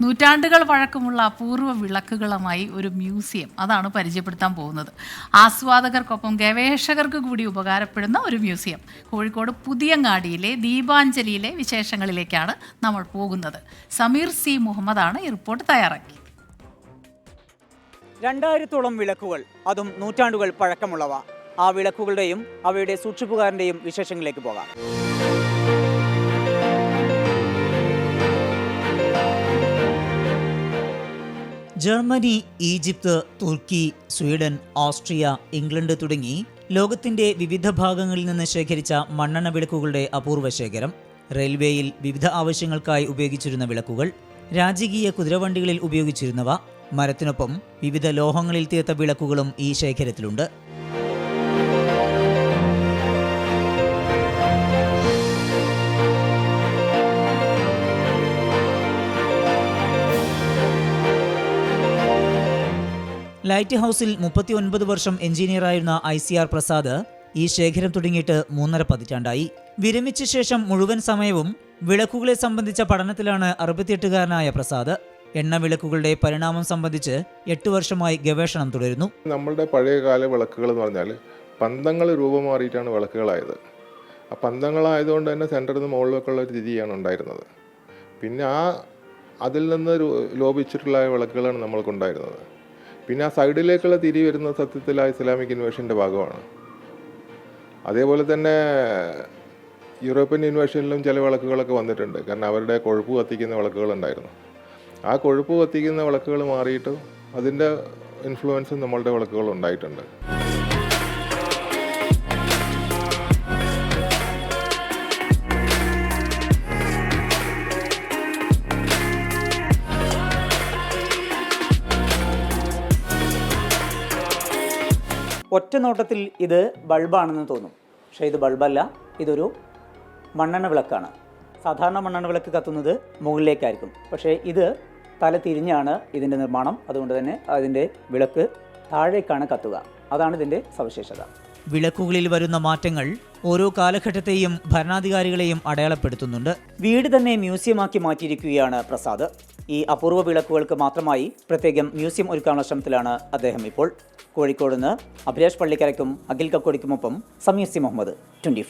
നൂറ്റാണ്ടുകൾ പഴക്കമുള്ള അപൂർവ വിളക്കുകളുമായി ഒരു മ്യൂസിയം അതാണ് പരിചയപ്പെടുത്താൻ പോകുന്നത്. ആസ്വാദകർക്കൊപ്പം ഗവേഷകർക്ക് കൂടി ഉപകാരപ്പെടുന്ന ഒരു മ്യൂസിയം. കോഴിക്കോട് പുതിയങ്ങാടിയിലെ ദീപാഞ്ജലിയിലെ വിശേഷങ്ങളിലേക്കാണ് നമ്മൾ പോകുന്നത്. സമീർ സി മുഹമ്മദാണ് ഈ റിപ്പോർട്ട് തയ്യാറാക്കി. രണ്ടായിരത്തോളം വിളക്കുകൾ അതും നൂറ്റാണ്ടുകൾ പഴക്കമുള്ളവ. ആ വിളക്കുകളുടെയും അവയുടെ സൂക്ഷിപ്പുകാരന്റെയും വിശേഷങ്ങളിലേക്ക് പോകാം. Germany Egypt Turkey Sweden Austria England തുടങ്ങി ലോകത്തിന്റെ വിവിധ ഭാഗങ്ങളിൽ നിന്ന് ശേഖരിച്ച മണ്ണെണ്ണ വിളക്കുകളുടെ അപൂർവ ശേഖരം റെയിൽവേയിൽ വിവിധ ആവശ്യങ്ങൾക്കായി ഉപയോഗിച്ചിരുന്ന വിളക്കുകൾ രാജകീയ കുതിരവണ്ടികളിൽ ഉപയോഗിച്ചിരുന്നവ മരത്തിനൊപ്പം വിവിധ ലോഹങ്ങളിൽ തീർത്ത വിളക്കുകളും ഈ ശേഖരത്തിലുണ്ട്. ലൈറ്റ് ഹൗസിൽ മുപ്പത്തി ഒൻപത് വർഷം എഞ്ചിനീയറായിരുന്ന ഐ സി ആർ പ്രസാദ് ഈ ശേഖരം തുടങ്ങിയിട്ട് മൂന്നര പതിറ്റാണ്ടായി. വിരമിച്ച ശേഷം മുഴുവൻ സമയവും വിളക്കുകളെ സംബന്ധിച്ച പഠനത്തിലാണ് അറുപത്തിയെട്ടുകാരനായ പ്രസാദ്. എണ്ണ വിളക്കുകളുടെ പരിണാമം സംബന്ധിച്ച് എട്ട് വർഷമായി ഗവേഷണം തുടരുന്നു. നമ്മളുടെ പഴയകാല വിളക്കുകൾ എന്ന് പറഞ്ഞാൽ പന്തങ്ങൾ രൂപം മാറിയിട്ടാണ് വിളക്കുകളായത്. ആ പന്തങ്ങളായതുകൊണ്ട് തന്നെ സെന്ററിൽ നിന്ന് മുകളിലേക്കുള്ള ഒരു രീതിയാണ് ഉണ്ടായിരുന്നത്. പിന്നെ ആ അതിൽ നിന്ന് ലോപിച്ചിട്ടുള്ള വിളക്കുകളാണ് നമ്മൾക്കുണ്ടായിരുന്നത് പിന്നെ ആ സൈഡിലേക്കുള്ള തിരി വരുന്ന സത്യത്തിൽ ആ ഇസ്ലാമിക് ഇൻവേഷന്റെ ഭാഗമാണ്. അതേപോലെ തന്നെ യൂറോപ്യൻ ഇൻവേഷനിലും ചില വിളക്കുകളൊക്കെ വന്നിട്ടുണ്ട്. കാരണം അവരുടെ കൊഴുപ്പ് കത്തിക്കുന്ന വിളക്കുകളുണ്ടായിരുന്നു ആ കൊഴുപ്പ് കത്തിക്കുന്ന വിളക്കുകൾ മാറിയിട്ട് അതിന്റെ ഇൻഫ്ലുവൻസും നമ്മളുടെ വിളക്കുകൾ ഉണ്ടായിട്ടുണ്ട്. ഒറ്റ നോട്ടത്തിൽ ഇത് ബൾബാണെന്ന് തോന്നും. പക്ഷേ ഇത് ബൾബല്ല ഇതൊരു മണ്ണെണ്ണ വിളക്കാണ്. സാധാരണ മണ്ണെണ്ണ വിളക്ക് കത്തുന്നത് മുകളിലേക്കായിരിക്കും. പക്ഷേ ഇത് തല തിരിഞ്ഞാണ് ഇതിന്റെ നിർമ്മാണം. അതുകൊണ്ട് തന്നെ അതിന്റെ വിളക്ക് താഴേക്കാണ് കത്തുക. അതാണ് ഇതിന്റെ സവിശേഷത. വിളക്കുകളിൽ വരുന്ന മാറ്റങ്ങൾ ഓരോ കാലഘട്ടത്തെയും ഭരണാധികാരികളെയും അടയാളപ്പെടുത്തുന്നുണ്ട്. വീട് തന്നെ മ്യൂസിയമാക്കി മാറ്റിയിരിക്കുകയാണ് പ്രസാദ്. ഈ അപൂർവ വിളക്കുകൾക്ക് മാത്രമായി പ്രത്യേകം മ്യൂസിയം ഒരുക്കാനുള്ള ശ്രമത്തിലാണ് അദ്ദേഹം ഇപ്പോൾ. കോഴിക്കോട് നിന്ന് അഭിലാഷ് പള്ളിക്കരയ്ക്കും അഖിൽ കക്കോടിക്കുമൊപ്പം സമീർ സി മുഹമ്മദ് ട്വന്റി